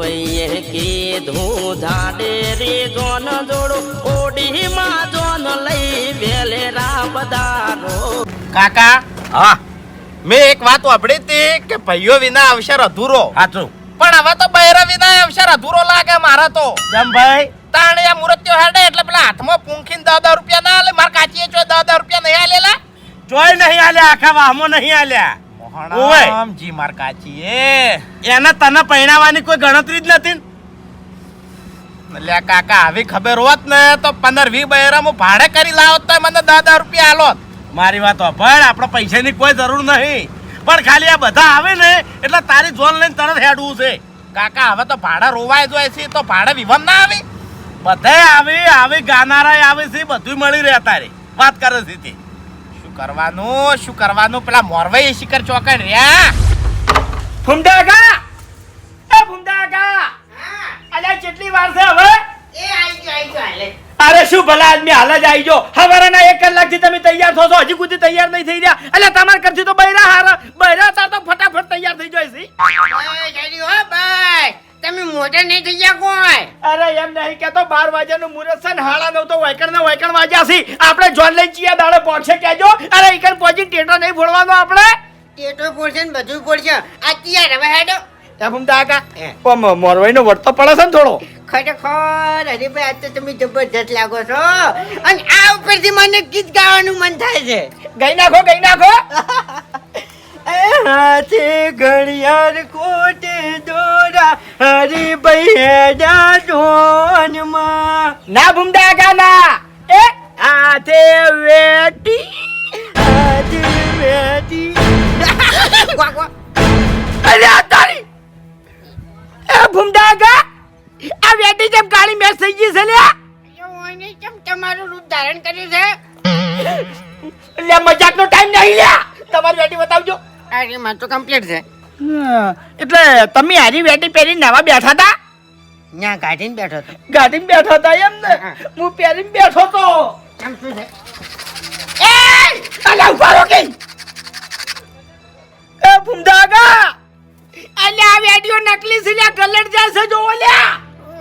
વૈયે કીધું ધાડે રે જોન જોડો ઓડીમાં જોન લઈ વેલેરા બધારો કાકા હા. મેં એક વાત સાંભળી હતી કે ભાઈઓ વિના અવસર અધૂરો. સાચું પણ હવે તો બૈરા વિના અવસર અધૂરો લાગે મારા તો. જમ ભાઈ? તાણે આ મુરત્યો હેડે એટલે પેલા હાથમાં પૂંખીને દસ દસ રૂપિયા ના આલે મારે કાચીએ જો દસ દસ રૂપિયા નહીં આલેલા? જોઈ નહીં આલ્યા આખા વાહમાં નહીં આલ્યા. ઓવે. જી માર કાચીએ એને તને પૈણાવાની કોઈ ગણતરી જ નથી લે કાકા આવી ખબર હોત ને તો પંદર વી બહેરામ ભાડે કરી લાવત તો મને દસ રૂપિયા આલો મારી વાત સાંભળ આપણે પૈસાની કોઈ જરૂર નહીં. પણ ખાલી આ બધા આવે ને એટલે તારી જોન લઈને તરત હેડવું છે. કાકા હવે તો ભાડા રોવાય જોઈએ છે તો ભાડે વિવમ ના આવી? બધાય આવી આવી ગાનારા આવે છે બધું મળી રહે તારે. વાત કરે છે કરવાનું? શું કરવાનું? પેલા મોરવાઈ શિખર ચોકડ રહ્યા ફુમડાગા એ ફુમડાગા અલે કેટલી વાર છે હવે? અરે શું ભલા આદમી હાલ જ આવી જો હવારના એક કલાકથી તમે તૈયાર થો છો હજી સુધી તૈયાર નહીં થઈ રહ્યા. એટલે તમારે કરતી તો બૈરા હારા. બૈરા તો ફટાફટ તૈયાર થઈ જાય છે તમે મોટા નહીં થઈ ગયા કોઈ? અરે એમ નહીં કેતો બાર વાગ્યાનું મુહૂર્ત છે ને હાડા નવ તો વાયકણ ને વાયકણ વાગ્યા છે. આપણે જોન લઈ ચિયા દાડે પહોંચે કેજો અરે એકર પહોંચી ટેટો નહીં ફોડવાનો આપણે? ટેટો પડશે ને બધું પડશે આ ચિયા હવે હેડો? એ દાકા. ઓ મોરવાઈનો વર્તો પડે છે ને થોડો. ખરેખર હરીભાઈ આજ તો તમે જબરજસ્ત લાગો છો. અને આ ઉપરથી મને ગીત ગાવાનું મન થાય છે. ગઈ નાખો ગઈ નાખો. હાથે ઘડિયાળ કોટે દોરા હરી બૈયા જોનમાં ના ભૂમડા ગાના એ? હાથે વેટી. હાથે વેટી. અરે આ તારી. એ ભૂમડા ગા આ વેટી જેમ કાળી મેચ થઈ ગઈ છે લે. કેમ તમારું રૂપ ધારણ કર્યું છે? લે મજાકનો ટાઈમ નહીં લે. તમારી વેટી બતાવજો. માં તો કમ્પ્લીટ છે. એટલે તમે હારી વેટી પહેરી નવા બેઠા હતા? ત્યાં ગાડીને બેઠો હતો. ગાડીને બેઠા હતા એમ ને? હું. પહેરીને બેઠો તો. કેમ શું છે? એ અલા ઊભા રહો કે. એ ભૂંડાગા અલ્યા આ વેડિયો નકલી છે લ્યા કલર જાય છે જોવો લ્યા.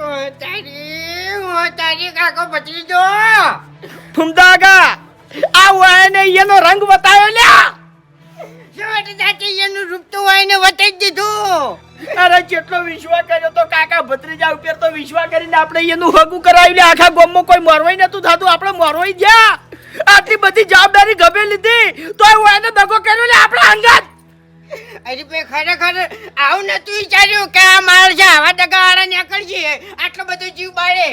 ઓ તારી ઓ તારી કાકો બચી જો. ભૂંડાગા આ વાયને એનો રંગ બતાવ્યો લ્યા. એનું રૂપ તો હોય ને વટાઈ દીધું. અરે જેટલો વિશ્વાસ કર્યો તો કાકા ભત્રીજા ઉપર તો વિશ્વાસ કરીને આપણે એનું હગું કરાવી લે આખા ગામમાં કોઈ મરવાય નતું થતું આપણે મરવાય ગયા. આટલી બધી જવાબદારી ગમે લીધી તો હું એને દગો કર્યો ને આપણા અંગત. અરે ભાઈ ખરેખર આવું નતું વિચાર્યું કે આ માણસ આવા ટકા નીકળશે આટલો બધો જીવ બાળે.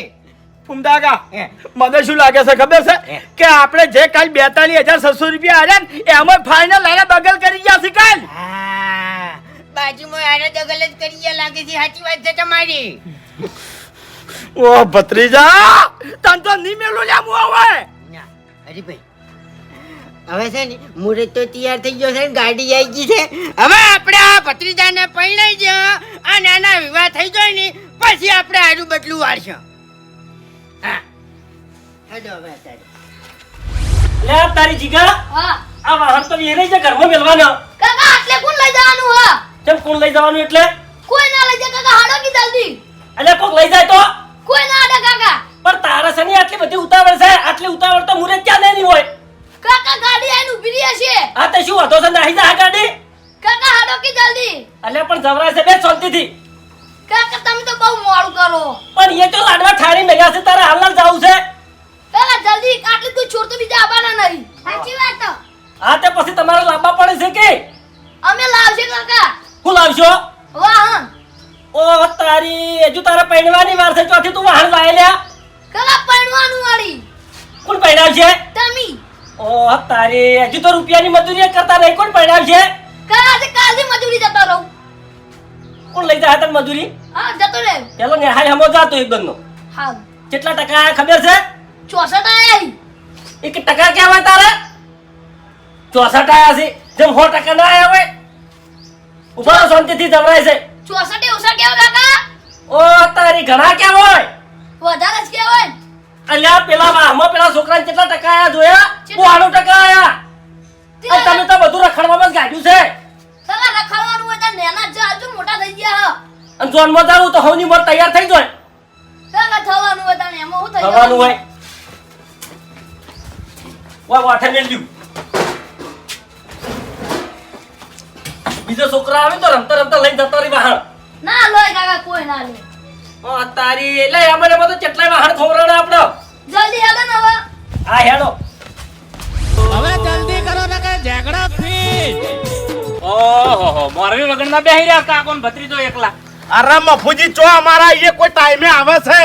ફુમદાગા હે. મને શું લાગે છે ખબર છે? કે આપણે જે કાલ બેતાલીસ હજાર છસો રૂપિયા આવ્યા ને એમાં ફાઇનલ આને બગલ કરી ગયા છે કાલ. હા. બાજુમાં આને દગલ જ કરી ગયા લાગે છે. સાચી વાત છે તમારી. ઓ ભત્રીજા તન તો નહીં મેલું લ્યા મુ હવે. ના. હરીભાઈ હવે છે ને મુહૂર્ત તો તૈયાર થઈ ગયો છે ને ગાડી આવી ગઈ છે. હવે આપણે આ ભત્રીજાને પરણાઈ જ આ નાના વિવાહ થઈ જાય ને પછી આપણે આડું બદલું વાળશું હેડો હવે લે તારી જીગા. હા. આ વાહન તો વેરે છે ઘરમાં મેલવાનો કાકા આટલે કોણ લઈ જવાનું હા? કેમ કોણ લઈ જવાનું એટલે? કોઈ ના લઈ જાય કાકા હાડો કી જલ્દી? એટલે કોક લઈ જાય તો? કોઈ ના હાડે કાકા. પણ તારા સની આટલી બધી ઉતાવળ છે આટલી ઉતાવળ તો મુરે ક્યાં નહીં હોય? કાકા ગાડી આઈને ઊભી રહી છે આ તે શું હતો છે નાહી જા આ ગાડી. કાકા હાડો કી જલ્દી? એટલે પણ જવરાય છે બે શાંતિથી. કાકા તમે તો બહુ મોડું કરો. પણ એ તો લાડવા ઠારી મેલ્યા છે તારે હાલ જાવું છે. કાકા જલ્દી આટલે તું છોડ તો બીજા આવવાના નહીં. સાચી વાત આ તે પછી તમારે લાંબા પડે છે કે? અમે લાવશે કાકા. હું લાવશો? વાહન. ઓ તારી હજુ તારે પૈણવાની વાર છે ચોથી તું વાહન લાય લ્યા કલા પૈણવાનું વાળી. કોણ પૈણાવશે તમી. ઓ તારી હજુ તો રૂપિયાની મજૂરી કરતા રહે. કોણ પૈણાવશે કલા આજે કાલથી મજૂરી જતો રહું. કોણ લઈ જાય તને મજૂરી? હા જતો રહે. પેલો નેહાય હમો જાતો એક બંધનો હા. કેટલા ટકા ખબર છે? ચોસઠ આયા એક ટકા ક્યાં હોય તારે? ચોસઠ આયા છે. જેમ સો ટકા ના આયા હોય ઊભા શાંતિથી જવરાય છે. ચોસઠ ઓછા કેવા કાકા? ઓ તારી ઘણા ક્યાં હોય? વધારે જ કે હોય. અલ્યા પેલા વાહમાં પેલા છોકરાને કેટલા ટકા આયા જોયા? પોહાણું ટકા આયા. તમે તો બધું રખડવામાં જ ગાડ્યું છે. કાકા રખડવાનું હોય તો નેના જ આજુ મોટા થઈ ગયા. અને જોનમાં જાવું તો હવની મોર તૈયાર થઈ જાય. કાકા થવાનું હોય તાણે એમાં હું થઈ થવાનું હોય. ઓય વાઠે મેલ્યું બીજો છોકરા આવે તો રમતા રમતા લઈને જતા રહી બહાર. ના લોય કાકા કોઈ ના લે. આ તારી એટલે અમારે બધો તો કેટલાય વાહન થોવરાણા આપણો. જલ્દી હેડો ને હવે. હા હેડો. હવે જલ્દી કરો ને કે ઝઘડા ફીટ. ઓહો મોરવી વગરના બેહી રહ્યા કાકો ને ભત્રીજો એકલા. અરે મફુજી ચો અમારા એ કોઈ ટાઈમે આવે છે.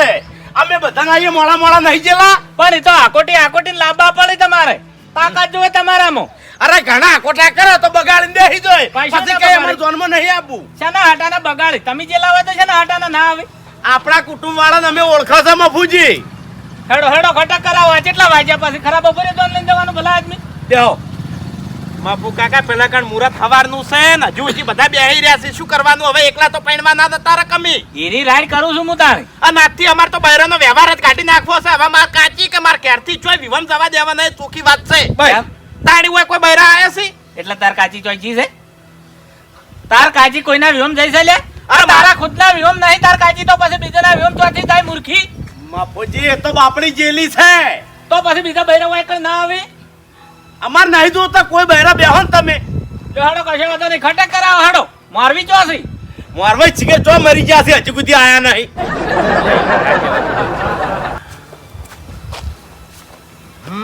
અમે બધાના અહીંયા મોડા મોડા નહીં જેલા. પણ એ તો આકોટી આકોટી લાંબા પડે તમારે. તાકાત જોવે તમારામાં. અરે ઘણા કોટા કરે તો બગાડીને બેસી જાય. પછી કઈ બગાડે. અમારે જોનમાં નહીં આપવું. શાના હાટાના બગાડી. તમે જે લાવો તો શાના હાટાના ના આવે. આપણા કુટુંબ વાળાને અમે ઓળખો છે મફુજી. હેડો હેડો ખટક કરાવો. કેટલા વાગ્યા પછી ખરાબ બપોરે તો લઈને જવાનું ભલા આદમી? દેહો માપુ કાકા પેલા કણ મુરત હવારનું છે ને? હજુ હજી બધા બેહી રહ્યા છે. શું કરવાનું? હવે એકલા તો પૈણવા ના તારે કમી. એની રાઈડ કરું છું હું તારે. અને આજથી અમાર તો બૈરાનો વ્યવહાર જ કાઢી નાખવો છે. હવે માર કાચી કે માર ક્યારથી ચોય વિવમ જવા દેવા નહીં ચોખ્ખી વાત છે? તાણી હોય કોઈ બહેરા આયા છે? એટલે તાર કાચી ચોઈચી છે? તાર કાચી કોઈના વિહોમ જઈ છે લે? અરે મારા ખુદના વિહોમ નહીં તાર કાચી તો પછી બીજાના વિહોમ ચોથી થાય મૂર્ખી. માપુજી એ તો બાપડી જેલી છે. તો પછી બીજા બહેરા હોય ના આવે? અમાર નહીં જોતા કોઈ બહેરા બેહો ને તમે. હાડો કશે વાંધો નહીં. ખટક કરાવો હાડો. મારવી ચોસી મારવા છીકે ચો મરી ગયા છે હજી સુધી આયા નહીં.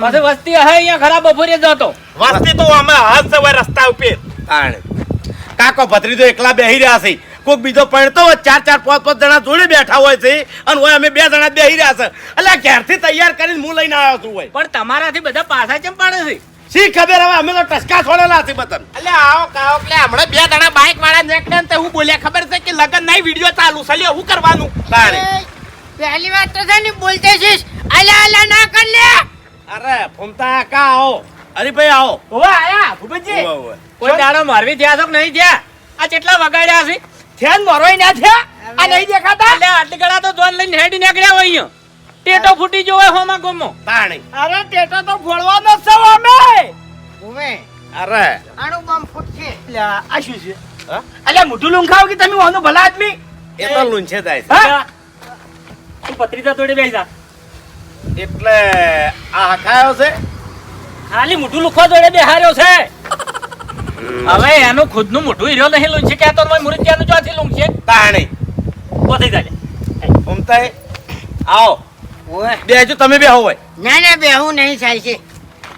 પછી વસ્તી હે અહીંયા ખરાબ બપોરે જતો. વસ્તી તો અમે હાથ છે રસ્તા ઉપર. તાણે. કાકો ભત્રીજો એકલા બેહી રહ્યા છે. કોઈક બીજો પડતો હોય ચાર ચાર પાંચ પાંચ જણા જોડે બેઠા હોય છે. અને હોય અમે બે જણા બેહી રહ્યા છે. એટલે ક્યારથી તૈયાર કરીને હું લઈને આવ્યો છું હોય. પણ તમારાથી બધા પાછા કેમ પાડે છે? શી ખબર હવે અમે તો ટસકા છોડેલા છે બતન એટલે આવો કાવો એટલે હમણાં બે જણા બાઇક વાળા નેકડે ને તે હું બોલ્યા ખબર છે કે લગન નહીં વિડિયો ચાલુ છે. લ્યો હું કરવાનું? તારે. પહેલી વાત તો છે ને બોલતે છીસ અલા અલા ના કર લે. અરે ફૂમતા કા આવો? અરે ભાઈ આવો. ઓવે આયા ભૂપતજી. કોઈ દાડો મારવી થયા છો કે નહીં થયા? આ કેટલા વગાડ્યા છે? થેન મરવાય ના થયા? આ નહીં દેખાતા? એટલે આટલી ગળા તો જોન લઈને હેડી નીકળ્યા હોય અહીંયા. ટેટો ફૂટી જોવે હોય હોમાં ગમો. પાણી અરે ટેટો તો ફોડવાનો જ છે અમે. ઉમે અરે. આણું બમ ફૂટશે. અલ્યા, આ શું છે? હા? અલ્યા મોઢું લૂંખાવ કે તમે ઓનો ભલા આદમી? એ તો લૂંછે જાય છે. હા? તું પત્રીતા તોડી બેસી જા. એટલે આ હકાયો છે? ખાલી મોઢું લુખવા જોડે બેહાર્યો છે. હવે એનું ખુદનું મોઢું હીરો નહીં લૂંછે કે આ તો મુરતિયાનું ચોથી લૂંછે? છે પાણી પોતે જાય ઉમતાય આવો. બેજો તમે બેહો હોય. ના ના બેહું નહીં ચાલશે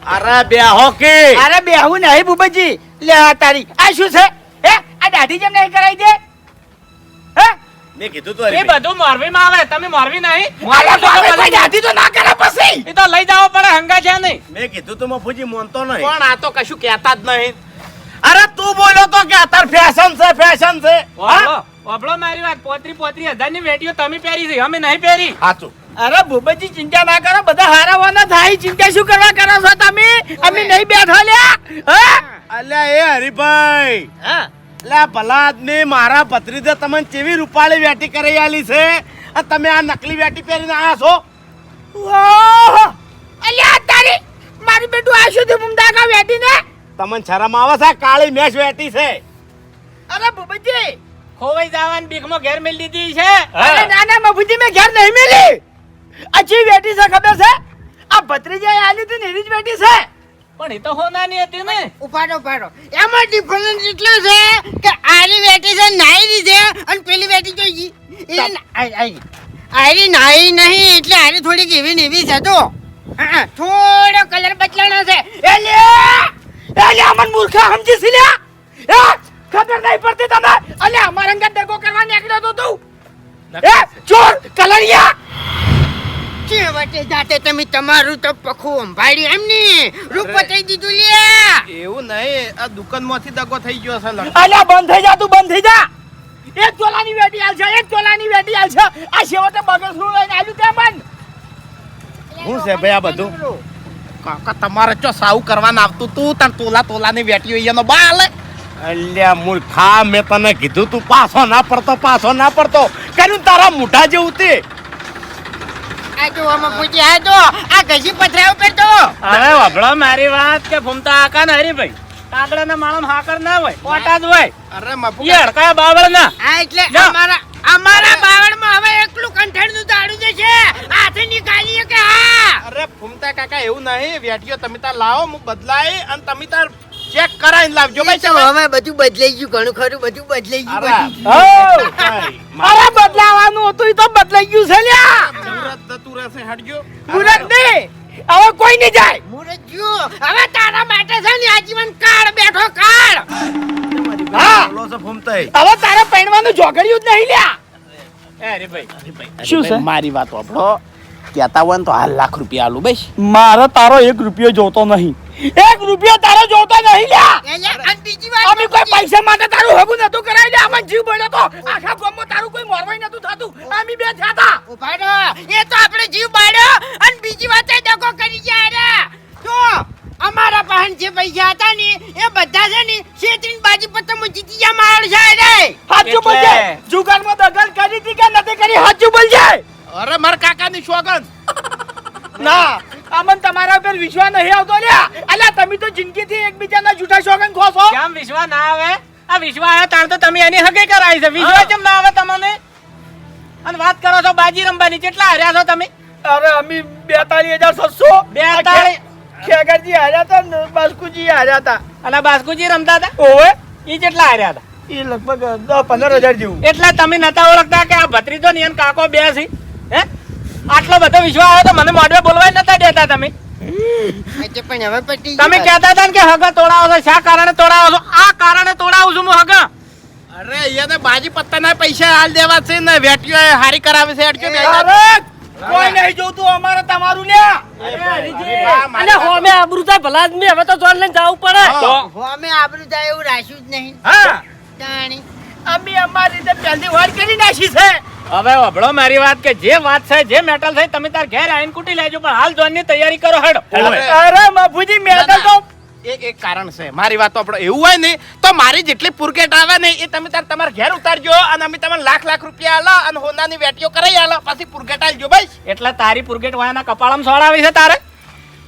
અરે બેહો કે? અરે બેહું નહીં બુબજી. લે આ તારી. આ શું છે? હે? આ દાઢી જેમ નહીં કરાઈ દે હે? મેં કીધું તો એ હરીભાઈ. બધું મોરવીમાં આવે. તમે મોરવી નહીં? અરે બાપરે, કોઈ દાઢી તો ના કરે પછી. એ તો લઈ જાવ પડે હંગા છે નહીં. મેં કીધું તો મફુજી મોનતો નહીં. પણ આ તો કશું કહેતા જ નહીં. અરે તું બોલ્યો તો કે અત્યારે ફેશન છે ફેશન છે. ઓબળો મારી વાત. પોત્રી પોત્રી હજારની વેટીઓ તમે પહેરી છે. અમે નહીં પહેરી. સાચું. અરે ભૂપતજી ચિંતા ના કરો બધા હારાવાના થાય. ચિંતા શું કરવા કરો છો તમે? અમે નહીં બેઠો લ્યા. હા? અલ્યા એ હરિભાઈ. હા. અલ્યા ભલા આદમી મારા ભત્રીજે તમને કેવી રૂપાળી વેટી કરી આલી છે? આ તમે આ નકલી વેટી પહેરીને આયા છો? ઓહ. અલ્યા તારી મારી બેટું આ સુધી થયું મુમદા કા વેટીને તમને શરમ આવે છે? કાળી મેચ વેટી છે. અરે ભૂપતજી ખોવાઈ જવાની બીકમાં ઘેર મેલી દીધી છે. અરે ના ના મફુજી મેં ઘેર નહીં મેલી. અચી વેટી છે ખબર છે? આ ભત્રીજાએ આલી હતી ને એની જ વેટી છે. પણ એ તો હોનાની હતી ને. ઉપાડો ઉપાડો. એમાં ડિફરન્સ એટલો છે કે આરી વેટી છે નાઈ દીધે અને પેલી બેઠી તો ઈ- એ આઈ- આઈ. આરી નાઈ નહીં એટલે આરી થોડીક એવી ને એવી છે તો હા, થોડો કલર બદલાણો છે. એલ્યા એલ્યા અમન મૂર્ખા સમજી છે લ્યા? ખબર નહીં પડતી તમે અલે અમારા અંગત દગો કરવા નીકળ્યો તો તું. એ ચોર કલરિયા! ચેવટે જાતે તમે તમારું તો પખું અંભાડ્યું એમ ને? રૂપ થઈ દીધું લ્યા. એવું નહીં આ દુકાનમાંથી દગો થઈ ગયો છે અલ્યા બંધ થઈ જા તું બંધ થઈ જા. એક તોલાની વેટી આલ છે એક તોલાની વેટી આલ છે. આ શેવટે બગસનું લઈને આવ્યું તે બંધ. હું છે ભાઈ આ બધું? કાકા તમારે ચો સાવ કરવાનું આવતું તું? તાર તોલા તોલાની વેટી હોય એનો બાલ અલ્યા મૂર્ખા મેં તને કીધું તું પાછો ના પડતો પાછો ના પડતો. કર્યું તારા મોઢા જેવું તે. આ આમાં પૂછી આ આ ઘસી પથરા ઉપર તો. હવે વભળો મારી વાત કે ફૂમતા આકા ને હરીભાઈ. કાગડા ના માણસ હાકર ના હોય ઓટા જ હોય. અરે મફુ એ હડકા બાવળ ના આ એટલે અમારા અમારા બાવળમાં હવે એકલું કંઠેડનું દાડું જ છે હાથે નીકાળીએ કે હા. અરે ફૂમતા કાકા એવું નહીં. વેટીઓ તમે તાર લાવો હું બદલાય અને તમે તાર ચેક કરાવીને લાવજો ભાઈ તો હવે બધું બદલાઈ ગયું ઘણું ખરું બધું બદલાઈ ગયું અરે, બધું. હો! અરે બદલાવાનું હતું ઈ તો બદલાઈ ગયું છે લ્યા! મુરત જતું રહેશે હટજો. મુરત નહીં હવે કોઈ નહીં જાય. મુરત જો. હવે તારા માટે છે ને આજીવન કાળ બેઠો કાળ. હા. હવે તારે પૈણવાનું જોગળ્યું જ નહીં લ્યા. અરે ભાઈ શું છે? મારી વાત આપણો કહેતા હોય ને તો હાલ લાખ રૂપિયા આલું બસ. મારે તારો એક રૂપિયો જોતો નહીં. એક રૂપિયો તારો જોતો નહીં લ્યા. અને બીજી વાત અમે કોઈ પૈસા માટે તારું હગું નતું કરાવી લે અમે જીવ બળ્યો તો. આખા ગામમાં તારું કોઈ મોરવાઈ નતું થતું. અમે બે થયા ઊભા એ તો આપણે જીવ બાળ્યો. અને બીજી વાત એ દગો કરી ગયા રે. તો અમારા પાહન જે પૈસા હતા ને એ બધા છે ને શેત્રીન બાજી પર તમે જીતી ગયા માર છે રે સાચું બોલજે. જુગારમાં દગલ કરી હતી કે નથી કરી સાચું બોલજે. અરે મારા કાકાની શોગન. ના. અમન તમારા ઉપર વિશ્વાસ નહીં આવતો લ્યા. અલ્યા તમે તો જિંદગીથી એકબીજાના જૂઠા શોખન ખો છો. કેમ વિશ્વાસ ના આવે? આ વિશ્વાસ આવે તાણ તો તમે એની હગે કરાવી છે. વિશ્વાસ કેમ ના આવે તમને? અને વાત કરો છો બાજી રમવાની કેટલા હાર્યા છો તમે? અરે અમે બેતાલીસ હજાર છસો. બેતાળી- ખેગરજી હાર્યા હતા બાસ્કુજી હાર્યા હતા અને બાસ્કુજી રમતા હતા ઓવે. ઈ કેટલા હાર્યા હતા એ લગભગ દસ પંદર હજાર જેવું. એટલે તમે નતા ઓળખતા કે આ ભત્રીજો તો એન કાકો બે છે? હે? આટલો બધો વિશ્વાસ આવ્યો તો મને મોઢવે બોલવા નતા દેતા તમે. પણ હવે પટી તમે કહેતા હતા કે હગા તોડાવો છો. શા કારણે તોડાવો છો? આ કારણે તોડાવું છું હું હગા. અરે એને બાજી પત્તાના પૈસા હાલ દેવા છે ને. વેટીઓ હારી કરાવે છે અરે કોઈ નહીં જોતું અમારે તમારું ને અને હોમે આબરૂ થાય ભલા નહીં. હવે તો જોન લઈને જવું પડે. હા. હો, અમે આબરૂ જાય એવું રાખ્યું જ નહીં. હા. તાણી. અમે અમારી રીતે પહેલી વાર કરી નાખી છે. હવે અભળો મારી વાત કે જે વાત છે જે મેટલ છે તમે તાર ઘેર આઈન કુટી લેજો પણ હાલ જોનની તૈયારી કરો હડ. અરે મફુજી મેટલ તો એક એક કારણ છે. મારી વાત તો આપણે એવું હોય ને તો મારી જેટલી પુરકેટ આવે ને એ તમે તાર તમારા ઘેર ઉતારજો અને અમે તમને લાખ લાખ રૂપિયા આલો અને હોનાની વેટીઓ કરાઈ આલો પછી પુરકેટ આલજો ભાઈ એટલે તારી પુરગેટ વાયાના કપાળામાં આવી છે તારે?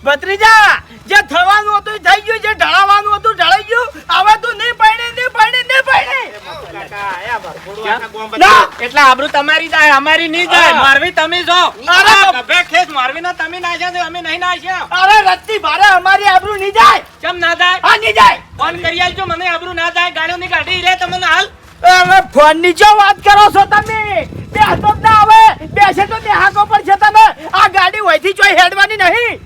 ભત્રીજા જે થવાનું હતું એ થઈ ગયું જે ઢળાવાનું હતું ઢળાઈ ગયું હવે તું નહીં પૈણી નહીં પૈણી નહીં પૈણી ના એટલે આબરૂ તમારી જાય અમારી નહીં જાય. મારવી તમે જો. અરે આ ગભે ખેસ મારવી ના તમે નાખ્યા છે અમે નહીં નાખ્યા અરે રત્તી ભારે અમારી આબરૂ નહીં જાય. કેમ ના જાય? હા નહીં જાય. ફોન કરી આલજો મને આબરૂ ના જાય ગાડીઓ ની ગાડી રે તમને હાલ. હવે ફોનની જો વાત કરો છો તમે? બેસો જ ના આવે. બેસે તો બેહાકો પર છે તમે. આ ગાડી વહીથી ચોય હેડવાની નહીં.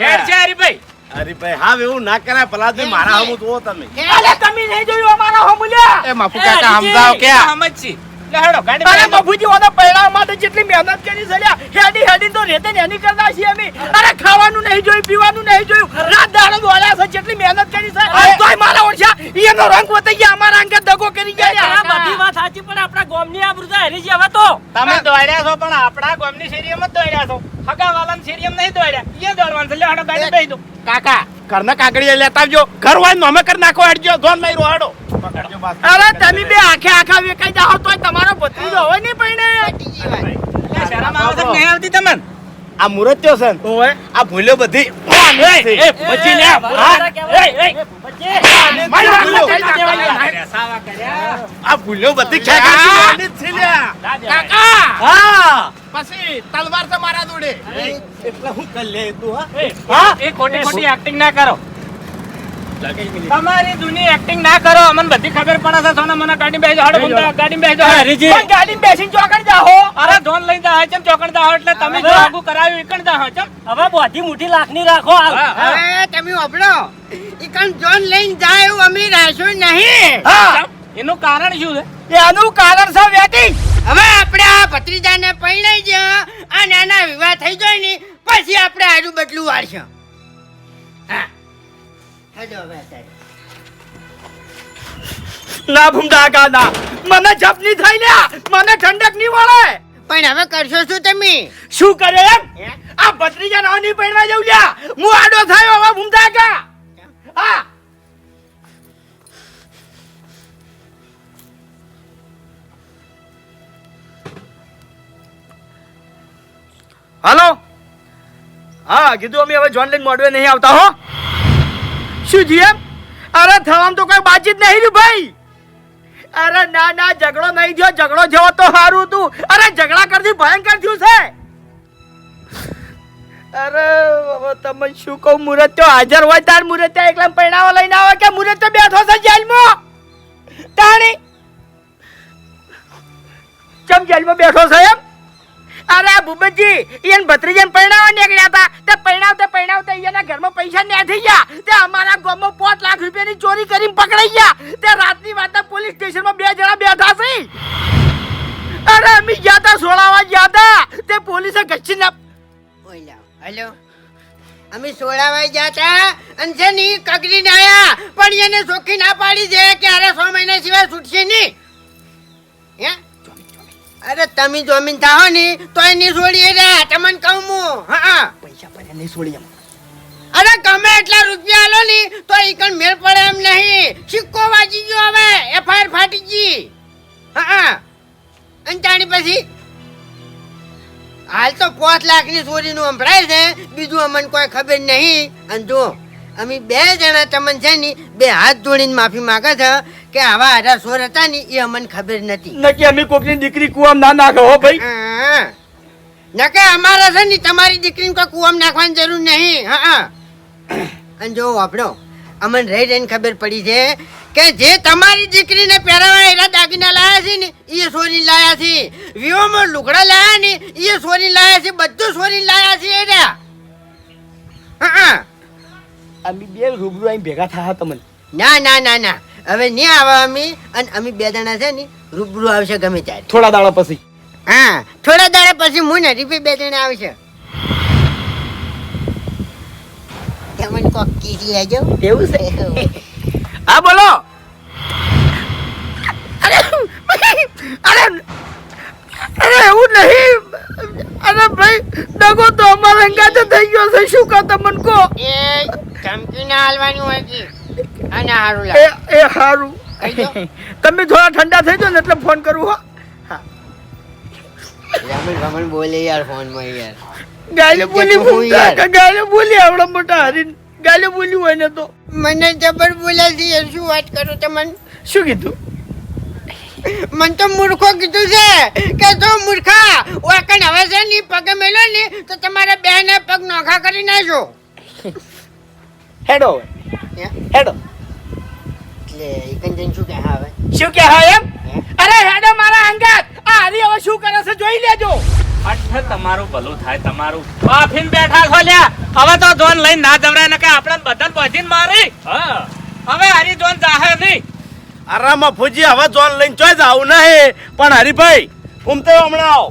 હેડ છે હરીભાઈ. અરે ભાઈ હા એવું ના કરાય પલાદભાઈ મારા હમું તમે. અરે તમે નહીં જોયું અમારા હોમુલ્યા એ માફુ કાકા સમજાવો કે સમજ લે હેડો ગાડી અરે માં બાપુજી પૈણા માટે જેટલી મહેનત કરી છે હેડી હેડી તો રેતે એની કરતા છીએ અમે. અરે ખાવાનું નહીં જોયું પીવાનું નહીં જોયું. રાત દાડો દોડ્યા છે જેટલી મહેનત કરી છે. તોય મારા ઓળખ્યા એનો રંગ વતાઈ ગયા અમારા અંગે દગો કરી ગયા આ બધી વાત સાચી પણ આપણા ગોમની આબરૂ તો હરી હવે તો. તમે દોડ્યા છો પણ આપણા ગામની શેરીમાં જ દોડ્યા છો. હગા વાલાની શેરીમાં નહીં દોડ્યા. એ દોડવાનું છે લે હેડો ગાડી બેસી દો. કાકા ઘરના કાગળિયા લેતા આવજો. ઘર હોય ને અમે કરી નાખો હટજો ધોન લઈ રોહાડો. અરે તમે બે આખે આખા વેકાઈ જાઓ તો તમારો ભત્રીજો હોય નહીં પૈણે. શરમ આવે નહીં આવતી તમને? આ મુરત છે ઓય આ ભૂલ્યો બધી એ લે આ ભૂલ્યો બધી ખેંચાતી છે લ્યા. કાકા. હા. પછી તલવાર તમારા મારા જોડે એટલે હું કરી લે તું હા. એ, એ ખોટી ખોટી એક્ટિંગ ના કરો. તમારી જૂની એક્ટિંગ ના કરો અમને બધી ખબર પડે છે. સોના મને ગાડી બેસી હેડો ગાડી બેસી જાઓ. પણ ગાડીમાં બેસીને ચોકડ જાઓ. અરે ધોન લઈ જા ચમ ચોકડ જાઓ એટલે તમે જો આગુ કરાવ્યું ઈકણ જાઓ ચમ હવે બોધી મુઠ્ઠી લાખની રાખો હા. તમે વાપરો ઈકણ જોન લઈને જાય એવું અમે રાખ્યું નહીં. હા. એનું કારણ શું છે? એનું કારણ છે વેટિંગ. હવે આપણે આ ભત્રીજાને પરણાઈ જ આ નાના વિવાહ થઈ જાય ને પછી આપણે આડું બદલું વાળશું હા. હેડો હવે અત્યારે. ના ભૂમડા કા ના મને જપની થઈ લે મને ઠંડકની વળે. પણ હવે કરશો શું તમે? શું કરે એમ? આ ભત્રીજા નો ની પહેરવા જઉં લ્યા. હું આડો થયો હવે ભૂમડા હા. હાલો? હા કીધું અમે હવે જોન લઈને મોડવે નહીં આવતા હો. શું જીએમ અરે થવામાં તો કોઈ બાતચીત નહીં ભાઈ. અરે ના ના, ઝઘડો નહીં થયો. ઝઘડો જેવો તો સારું હતું. અરે ઝઘડા કરતી ભયંકર થયું છે. અરે, હવે તમે શું કહું? મુરત તો હાજર હોય તાર મુરત ત્યાં એકલા પૈણાવા લઈને આવે કે મુરત તો બેઠો છે જેલમાં? તાણી? ચમ જેલમાં બેઠો છે? ભૂપતજી ઈયન ભત્રીજન પૈણાવા નીકળ્યા હતા. તે પરણાવતા પરણાવતા ઈયના ઘરમાં પૈસા ને થઈ ગયા. તે અમારા ગામમાં પાંચ લાખ રૂપિયાની ચોરી કરીને પકડાઈ ગયા. તે રાતની વાતના પોલીસ સ્ટેશનમાં બે જણા બેઠા છે. અરે, અમે ગયા હતા સોળાવા, ગયા હતા તે પોલીસે ઘસી ના હેલો. અમે સોળાવા ગયા હતા અને છે ની કગરીને આયા. પણ એને ચોખ્ખી ના પાડી દે કે અરે સો મહિના સિવાય છૂટશે નહીં. હે? અરે તમે જોમીન થાઓ ને તો એની છોડીએ રે તમને કહું હું. હા પૈસા પર નહીં છોડી અરે ગમે એટલા રૂપિયા આલો ને તો એ કણ મેળ પડે એમ નહીં. સિક્કો વાજી ગયો હવે એફઆઈઆર ફાટી ગઈ. હા હા. અને તાણી પછી? હાલ તો પાંચ લાખની ચોરીનું સંભળાય છે બીજું અમને કોઈ ખબર નહીં. અને જો અમે બે જણા તમને છે ને બે હાથ જોડીને માફી માંગે છે કે આવા હારા સોર હતા ને એ અમને ખબર નથી. નકે અમે કોકની દીકરી કુવામ ના નાખો હો ભાઈ. નકે અમારા છે ને તમારી દીકરીને કોઈ કુવામ નાખવાની જરૂર નહીં. હા અને જો આપણો અમને રહી રહીને ખબર પડી છે કે જે તમારી દીકરીને પહેરાવા એના દાગીના લાયા છે ને એ સોની લાયા છે. વિવોમાં લુગડા લાયા ને એ સોની લાયા છે બધું સોની લાયા છે અમે બે રૂબરૂ અહીં ભેગા થયા તમને ના ના ના ના. હવે નહીં આવે અમે અને અમે બે જણા છે ને રૂબરૂ આવશે ગમે ત્યારે. થોડા દાડા પછી. હા થોડા દાડા પછી હું ને રીપી બે જણા આવશે. તમને કોક કીસ લેજો. એવું છે? હા બોલો. અરે અરે અરે એવું નહીં. અરે ભાઈ દગો તો અમારે અંગાતે થઈ ગયો છે. શું કહો તમે કહો. એ ધમકી ના હાલવાની હોય કે અને હારું લાગે. એ હારું. તમે થોડા ઠંડા થઈ જાઓ ને એટલે ફોન કરું હો. રમણ રમણ બોલે યાર ફોનમાં યાર. ગાલે બોલી. કાકા ગાલે બોલી આવડા મોટા હરીન. ગાલે બોલી હોય ને તો. મને જબર બોલ્યા છે યાર. શું વાત કરું તમને? શું કીધું? મન તો મૂર્ખો કીધું છે કે જો મૂર્ખા વાકણ હવે છે ને પગે મેલો ને તો તમારા બે ને પગ નોખા કરી નાખજો. હેડો હેડો. એટલે એકન જઈને શું કહે? હવે. શું કે હા એમ? અરે હેડો મારા અંગાત આ હરી હવે શું કરે છે જોઈ લેજો. અઠ તમારું ભલું થાય તમારું બાફીન બેઠા છો લ્યા. હવે તો જોન લઈને ના જવરાય ને કે આપણે બધાને પહોંચીને મારી. હા. હવે હરી જોન જાહે નહીં. અરે ફૂજી હવે જોન લઈને ચોય જાવું નહીં. પણ હરીભાઈ ઉમતે હમણાં આવો.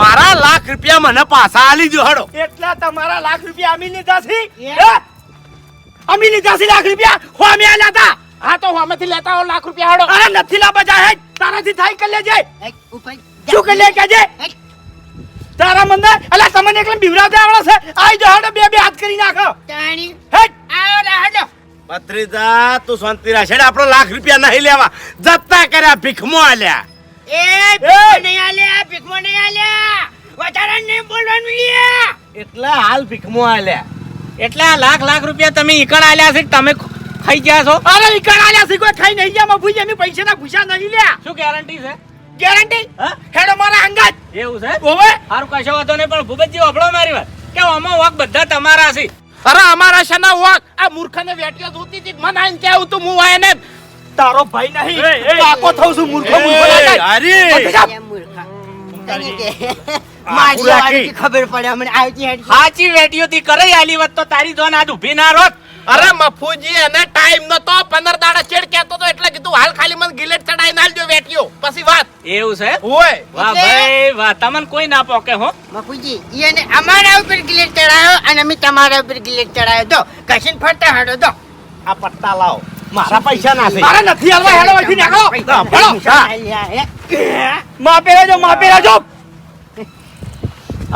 મારા લાખ રૂપિયા મને પાછા આલી દો હડો. એટલા તમારા લાખ રૂપિયા અમી લીધા છે હે? અમી લીધા છે લાખ રૂપિયા હો અમે આલ્યા હતા હા તો હમેથી લેતા હો લાખ રૂપિયા હડો. અરે નથી લાવવા જાય હે? તારાથી થાય કરી લેજે શું કરી લે કેજે તારા મને અલા તમને એકલા બીવરાવતા દેવાળો છે? આઈ જો હડો બે બે હાથ કરી નાખો. તાણી. હે? આવો રાહડો ભત્રીજા તું શાંતિ રાખે આપણો લાખ રૂપિયા નહીં લેવા. જતા કર્યા ભીખમો આલ્યા. એ ભીખમાં નહીં આલ્યા ભીખમો નહીં આલ્યા. વધારે નહીં બોલવાનું લ્યા એટલે હાલ ભીખમો આલ્યા. એટલે લાખ લાખ રૂપિયા તમે ઈકણ આલ્યા છે તમે ખાઈ ગયા છો? અરે ઈકણ આલ્યા છે કોઈ ખાઈ નહીં ગયા. મફુજી અમે પૈસાના ભૂસા નહીં લ્યા. શું ગેરંટી છે? ગેરંટી હા? હેડો મારા અંગાત એવું છે? ઓવે હારું કશો વાતો નહીં પણ ભૂપતજી વાપરો મારી વાત. કે આમાં વાક બધા તમારા છે. અરે અમારા શના વાક? આ મૂર્ખને વેટિયો જોતી હતી મને આઈને કેવું તું હું આઈને તારો ભાઈ નહીં. કાકો થઉં છું મૂર્ખો મૂર્ખો અરે મારી ખબર પડે અમને આવતી હેડી સાચી વેટીઓ થી કરે આલી વાત તો તારી જોન આજ ઊભી ના રોત. અરે મફુજી એને ટાઈમ નતો. પંદર દાડા ચેડ કેતો તો એટલે કીધું હાલ ખાલી મને ગિલેટ ચડાઈ નાલજો વેટિયો. પછી વાત. એવું છે? ઓય વાહ ભાઈ વાહ તમન કોઈ ના પોકે હો. મફુજી ઈને અમારા ઉપર ગિલેટ ચડાયો અને અમે તમારા ઉપર ગિલેટ ચડાયો તો કશીને ફરતા હાડો તો. આ પટ્ટા લાવો. મારા પૈસા ના છે. મારા નથી હાલવા હેડો અહીંથી નીકળો. હેડો. માપે રહેજો માપે રહેજો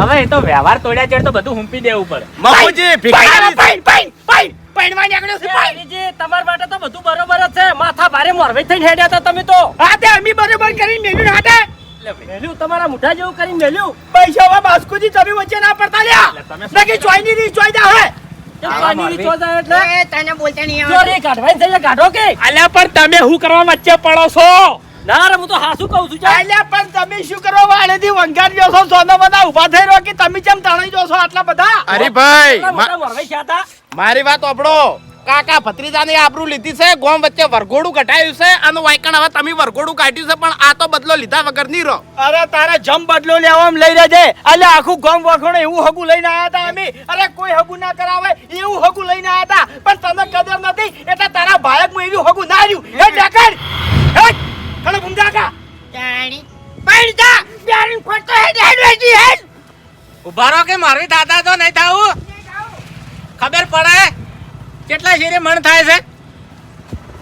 હવે એ તો વ્યવહાર તોડ્યા ચેડ તો બધું હુંપી દેવું પડે. મફુજી ભિખારી પાઈન પાઈન પાઈન પાઈનવા નીકળ્યો છે પાઈનજી તમાર માટે તો બધું બરોબર જ છે. માથા ભારે મોરવે થઈને હેડ્યા હતા તમે તો. હા તે અમી બરોબર કરીને મેલ્યું હાટે મેલ્યું તમારા મુઠા જેવું કરી મેલ્યું. પૈસા હવે બાસ્કુજી તમે વચ્ચે ના પડતા લ્યા. તમે નકી ચોઈની રી ચોઈ જા હે એ પાણીની ચો જાય એટલે. એ તને બોલતા નહીં જો આવડતું. રે કાઢવાની થઈ જાય, કાઢો કે? અલ્યા પણ તમે શું કરવા વચ્ચે પડો છો? ના હું તો હાસુ કહું છું જા. પણ તમે શું કરવા વાળેથી વંગાડ્યો છો બધા ઊભા થઈ કે તમે તણાઈ જો આટલા બધા? હરીભાઈ કેટલા મા- મોટા મોરવાઈ થયા તા? મારી વાત ઓપડો કાકા ભત્રીજાની આબરૂ લીધી છે ગોમ વચ્ચે વરઘોડું કઢાયું છે અને વાયકણ હવે તમે વરઘોડું કાઢ્યું છે પણ આ તો બદલો લીધા વગર નહીં રહો. અરે તારે જમ બદલો લેવામાં લઈ રહેજે. એટલે આખું ગોમ વખોડે એવું હગું લઈને આવ્યા હતા અમે. અરે કોઈ હગું ના કરાવે એવું હગું લઈને આવ્યા હતા. પણ તને કદર નથી એટલે તારા ભાયકમાં એવું હગું ના રહ્યું. હે ડાકર હે કણ ભૂંગા કા? જાણી. પણ જા, પ્યારીને ફરતો હે હેડ, હે. ઉભારો કે મારી દાદા તો નહીં થાઉ? ખબર પડે? કેટલા શેરે મણ થાય છે?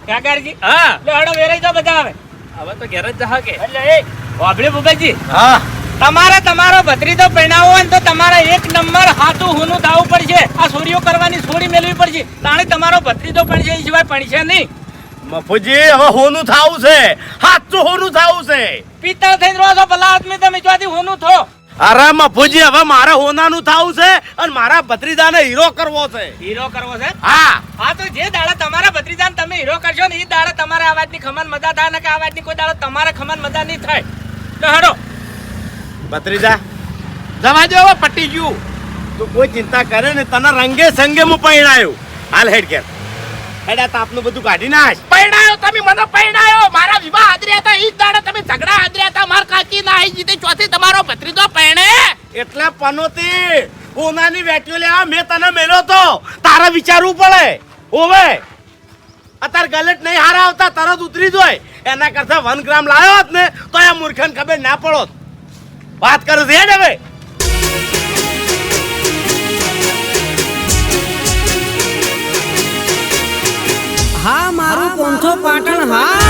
કાકાજી હા. લે હડો વેરાઈ તો બધા આવે હવે તો ઘેર જ જા કે એટલે એ વાબડી ભૂપેજી હા. તમારે તમારો ભત્રીજો પહેણાવો હોય ને તો તમારે એક નંબર હાથું હુનું દાવું પડશે. આ સોરીઓ કરવાની સોરી મેળવી પડશે. તાણે તમારો ભત્રીજો પણ છે એ સિવાય પડશે નહીં. મફુજી હવે હોનું થાવું છે. હાથું હોનું થાવું છે. પિત્તળ થઈને રહો છો ભલા આદમી તમે ચોથી હોનું થો. અરે મફુજી હવે મારે હોનાનું થાવું છે અને મારા ભત્રીજાને હીરો કરવો છે. હીરો કરવો છે? હા. હા તો જે દાડા તમારા ભત્રીજાને તમે હીરો કરશો ને એ દાડા તમારા અવાજની ખમન મજા થાય ને કે અવાજની કોઈ દાડો તમારા ખમન મજા નહીં થાય. તો હેડો. ભત્રીજા જવા દો હવે પટી ગયું. તું કોઈ ચિંતા કરે ને તને રંગે સંગે હું પહેણાયું હાલ હેડ ઘેર. હેડા તાપનું બધું કાઢી નાખ. પૈણાયો, તમે મને પૈણાયો. મારા વિવાહ હાજર્યા હતા, ઈ દાડે તમે ઝઘડા હાજર્યા હતા, માર કાકી ના આઈ જીતે. ચોથી તમારો ભત્રીજો પૈણે. એટલે પનોતી ઓનાની વેટ્યો લેવા મેં તને મેલ્યો તો. તારે વિચારવું પડે. ઓવે અત્યારે ગલેટ નહીં હારા આવતા તરત ઉતરી જોય. એના કરતા વન ગ્રામ લાવ્યો હોત ને, તો એ મૂર્ખન ખબર ના પડોત. વાત કરું છે હવે. મારું પોંથો પાટણ હા?